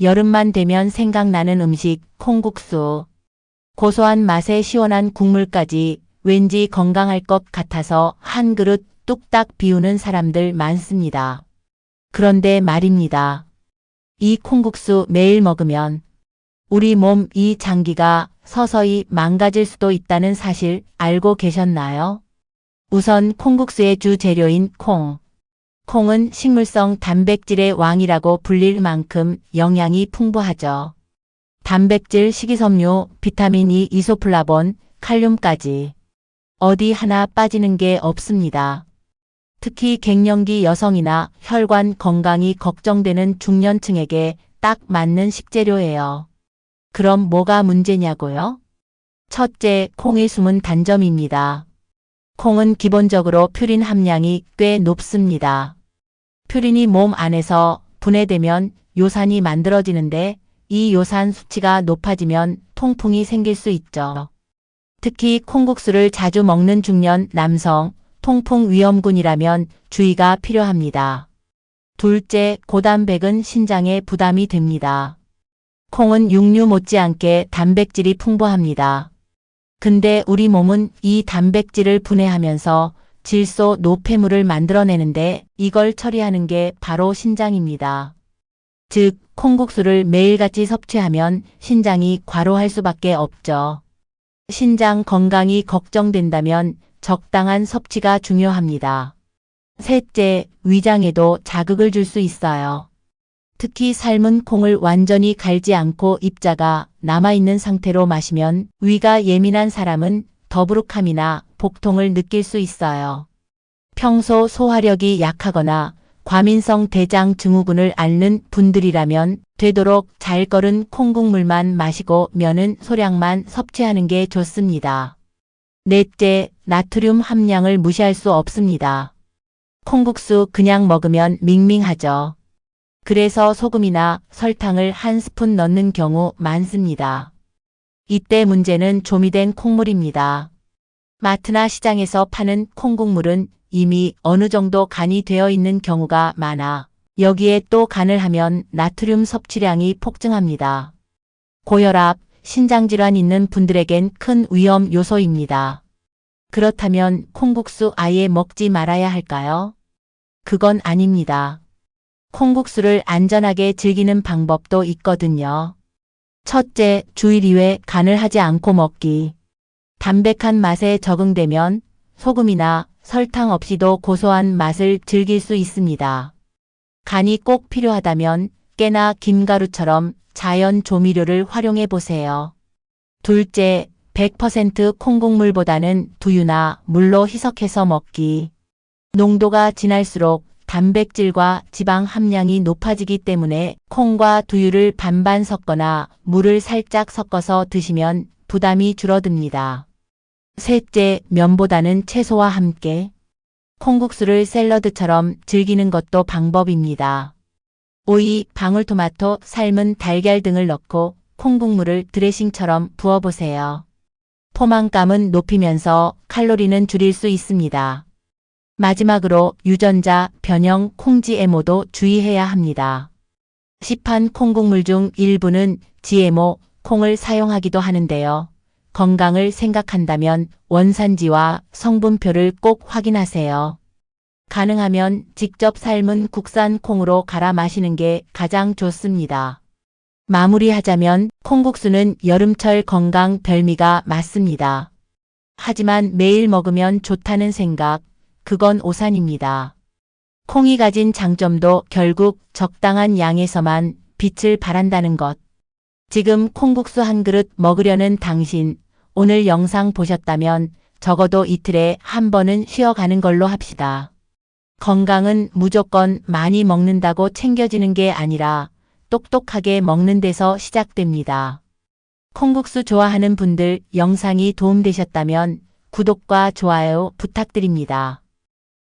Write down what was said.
여름만 되면 생각나는 음식 콩국수. 고소한 맛에 시원한 국물까지 왠지 건강할 것 같아서 한 그릇 뚝딱 비우는 사람들 많습니다. 그런데 말입니다. 이 콩국수 매일 먹으면 우리 몸 이 장기가 서서히 망가질 수도 있다는 사실 알고 계셨나요? 우선 콩국수의 주 재료인 콩. 콩은 식물성 단백질의 왕이라고 불릴 만큼 영양이 풍부하죠. 단백질, 식이섬유, 비타민 E, 이소플라본, 칼륨까지 어디 하나 빠지는 게 없습니다. 특히 갱년기 여성이나 혈관 건강이 걱정되는 중년층에게 딱 맞는 식재료예요. 그럼 뭐가 문제냐고요? 첫째, 콩의 숨은 단점입니다. 콩은 기본적으로 퓨린 함량이 꽤 높습니다. 퓨린이 몸 안에서 분해되면 요산이 만들어지는데 이 요산 수치가 높아지면 통풍이 생길 수 있죠. 특히 콩국수를 자주 먹는 중년 남성, 통풍 위험군이라면 주의가 필요합니다. 둘째, 고단백은 신장에 부담이 됩니다. 콩은 육류 못지않게 단백질이 풍부합니다. 근데 우리 몸은 이 단백질을 분해하면서 질소 노폐물을 만들어내는데 이걸 처리하는 게 바로 신장입니다. 즉, 콩국수를 매일같이 섭취하면 신장이 과로할 수밖에 없죠. 신장 건강이 걱정된다면 적당한 섭취가 중요합니다. 셋째, 위장에도 자극을 줄 수 있어요. 특히 삶은 콩을 완전히 갈지 않고 입자가 남아있는 상태로 마시면 위가 예민한 사람은 더부룩함이나 복통을 느낄 수 있어요. 평소 소화력이 약하거나 과민성 대장 증후군을 앓는 분들이라면 되도록 잘 끓은 콩국물만 마시고 면은 소량만 섭취하는 게 좋습니다. 넷째, 나트륨 함량을 무시할 수 없습니다. 콩국수 그냥 먹으면 밍밍하죠. 그래서 소금이나 설탕을 한 스푼 넣는 경우 많습니다. 이때 문제는 조미된 콩물입니다. 마트나 시장에서 파는 콩국물은 이미 어느 정도 간이 되어 있는 경우가 많아 여기에 또 간을 하면 나트륨 섭취량이 폭증합니다. 고혈압, 신장질환 있는 분들에겐 큰 위험 요소입니다. 그렇다면 콩국수 아예 먹지 말아야 할까요? 그건 아닙니다. 콩국수를 안전하게 즐기는 방법도 있거든요. 첫째, 주일 2회 간을 하지 않고 먹기. 담백한 맛에 적응되면 소금이나 설탕 없이도 고소한 맛을 즐길 수 있습니다. 간이 꼭 필요하다면 깨나 김가루처럼 자연 조미료를 활용해 보세요. 둘째, 100% 콩국물보다는 두유나 물로 희석해서 먹기. 농도가 진할수록 단백질과 지방 함량이 높아지기 때문에 콩과 두유를 반반 섞거나 물을 살짝 섞어서 드시면 부담이 줄어듭니다. 셋째, 면보다는 채소와 함께 콩국수를 샐러드처럼 즐기는 것도 방법입니다. 오이, 방울토마토, 삶은 달걀 등을 넣고 콩국물을 드레싱처럼 부어보세요. 포만감은 높이면서 칼로리는 줄일 수 있습니다. 마지막으로 유전자, 변형, 콩GMO도 주의해야 합니다. 시판 콩국물 중 일부는 GMO, 콩을 사용하기도 하는데요. 건강을 생각한다면 원산지와 성분표를 꼭 확인하세요. 가능하면 직접 삶은 국산 콩으로 갈아 마시는 게 가장 좋습니다. 마무리하자면 콩국수는 여름철 건강 별미가 맞습니다. 하지만 매일 먹으면 좋다는 생각, 그건 오산입니다. 콩이 가진 장점도 결국 적당한 양에서만 빛을 발한다는 것. 지금 콩국수 한 그릇 먹으려는 당신, 오늘 영상 보셨다면 적어도 이틀에 한 번은 쉬어가는 걸로 합시다. 건강은 무조건 많이 먹는다고 챙겨지는 게 아니라 똑똑하게 먹는 데서 시작됩니다. 콩국수 좋아하는 분들 영상이 도움되셨다면 구독과 좋아요 부탁드립니다.